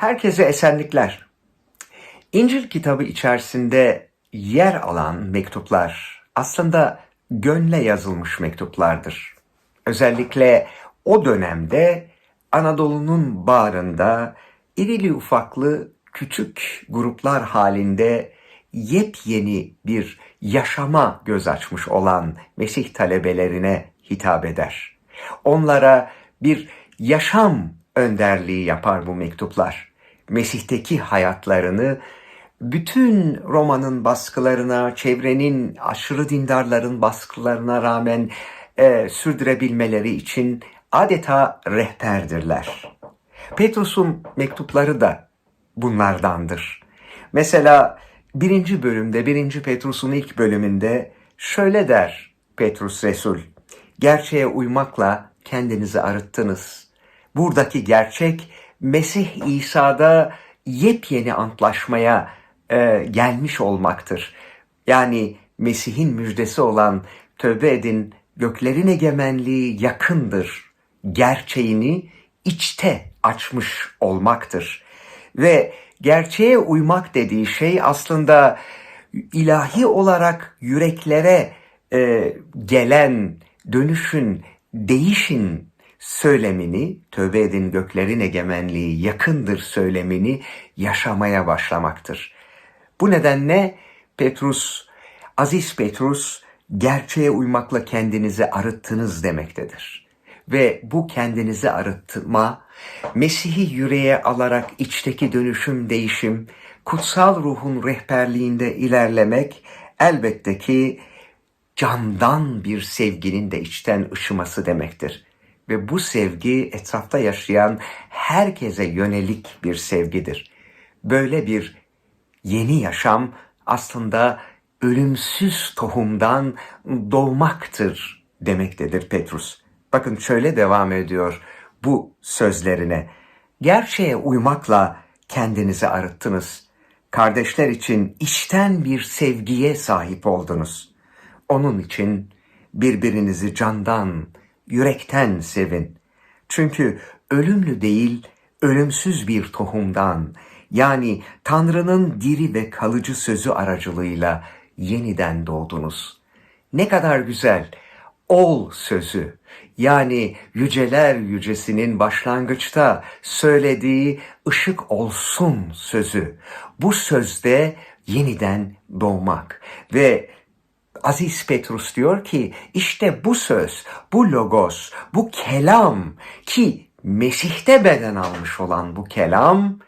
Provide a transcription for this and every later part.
Herkese esenlikler. İncil kitabı içerisinde yer alan mektuplar aslında gönle yazılmış mektuplardır. Özellikle o dönemde Anadolu'nun bağrında irili ufaklı küçük gruplar halinde yepyeni bir yaşama göz açmış olan Mesih talebelerine hitap eder. Onlara bir yaşam önderliği yapar bu mektuplar. Mesih'teki hayatlarını bütün Roma'nın baskılarına, çevrenin aşırı dindarların baskılarına rağmen e, sürdürebilmeleri için adeta rehberdirler. Petrus'un mektupları da bunlardandır. Mesela birinci bölümde, birinci Petrus'un ilk bölümünde şöyle der Petrus Resul. Gerçeğe uymakla kendinizi arıttınız. Buradaki gerçek Mesih İsa'da yepyeni antlaşmaya e, gelmiş olmaktır. Yani Mesih'in müjdesi olan tövbe edin göklerin egemenliği yakındır. Gerçeğini içte açmış olmaktır. Ve gerçeğe uymak dediği şey aslında ilahi olarak yüreklere e, gelen dönüşün, değişin söylemini, tövbe edin göklerin egemenliği yakındır söylemini yaşamaya başlamaktır. Bu nedenle Petrus, Aziz Petrus, gerçeğe uymakla kendinizi arıttınız demektedir. Ve bu kendinizi arıtma, Mesih'i yüreğe alarak içteki dönüşüm, değişim, kutsal ruhun rehberliğinde ilerlemek elbette ki candan bir sevginin de içten ışıması demektir. Ve bu sevgi etrafta yaşayan herkese yönelik bir sevgidir. Böyle bir yeni yaşam aslında ölümsüz tohumdan doğmaktır demektedir Petrus. Bakın şöyle devam ediyor bu sözlerine. Gerçeğe uymakla kendinizi arıttınız. Kardeşler için içten bir sevgiye sahip oldunuz. Onun için birbirinizi candan, yürekten sevin. Çünkü ölümlü değil, ölümsüz bir tohumdan, yani Tanrı'nın diri ve kalıcı sözü aracılığıyla yeniden doğdunuz. Ne kadar güzel, ol sözü, yani yüceler yücesinin başlangıçta söylediği ışık olsun sözü. Bu sözde yeniden doğmak ve Aziz Petrus diyor ki işte bu söz, bu logos, bu kelam ki Mesih'te beden almış olan bu kelam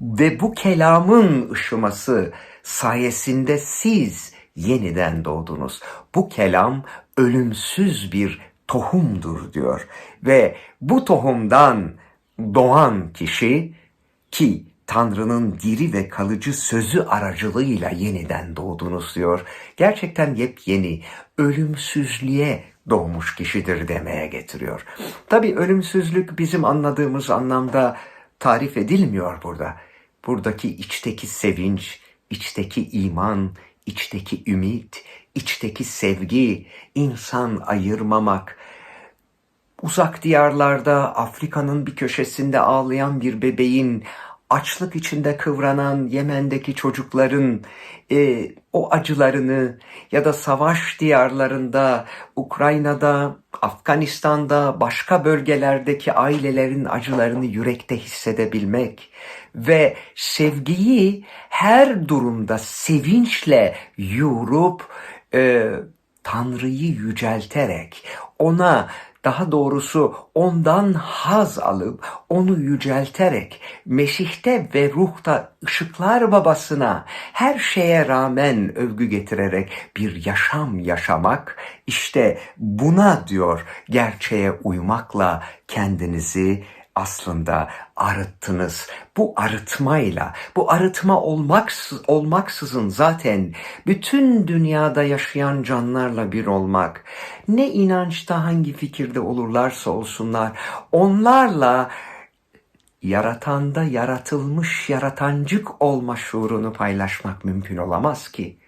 ve bu kelamın ışıması sayesinde siz yeniden doğdunuz. Bu kelam ölümsüz bir tohumdur diyor ve bu tohumdan doğan kişi ki Tanrı'nın diri ve kalıcı sözü aracılığıyla yeniden doğdunuz diyor. Gerçekten yepyeni, ölümsüzlüğe doğmuş kişidir demeye getiriyor. Tabi ölümsüzlük bizim anladığımız anlamda tarif edilmiyor burada. Buradaki içteki sevinç, içteki iman, içteki ümit, içteki sevgi, insan ayırmamak, uzak diyarlarda Afrika'nın bir köşesinde ağlayan bir bebeğin açlık içinde kıvranan Yemen'deki çocukların e, o acılarını ya da savaş diyarlarında, Ukrayna'da, Afganistan'da, başka bölgelerdeki ailelerin acılarını yürekte hissedebilmek ve sevgiyi her durumda sevinçle yoğurup e, Tanrı'yı yücelterek ona daha doğrusu ondan haz alıp onu yücelterek Mesih'te ve ruhta ışıklar babasına her şeye rağmen övgü getirerek bir yaşam yaşamak işte buna diyor gerçeğe uymakla kendinizi aslında arıttınız. Bu arıtmayla, bu arıtma olmaksız, olmaksızın zaten bütün dünyada yaşayan canlarla bir olmak, ne inançta hangi fikirde olurlarsa olsunlar, onlarla yaratanda yaratılmış yaratancık olma şuurunu paylaşmak mümkün olamaz ki.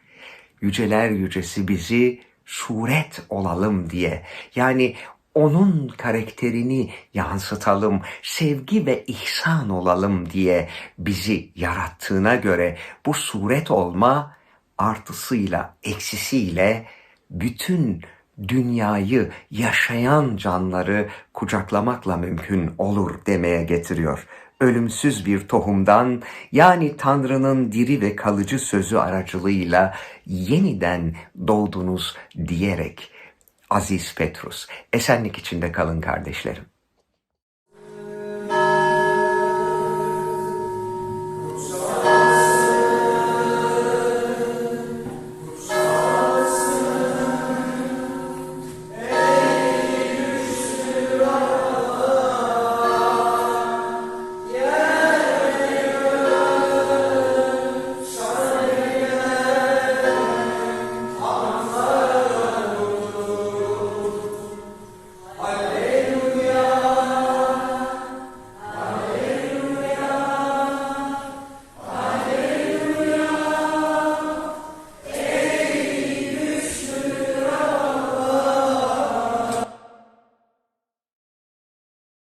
Yüceler yücesi bizi suret olalım diye. Yani onun karakterini yansıtalım, sevgi ve ihsan olalım diye bizi yarattığına göre bu suret olma artısıyla eksisiyle bütün dünyayı yaşayan canları kucaklamakla mümkün olur demeye getiriyor. Ölümsüz bir tohumdan yani Tanrı'nın diri ve kalıcı sözü aracılığıyla yeniden doğdunuz diyerek Aziz Petrus, esenlik içinde kalın kardeşlerim.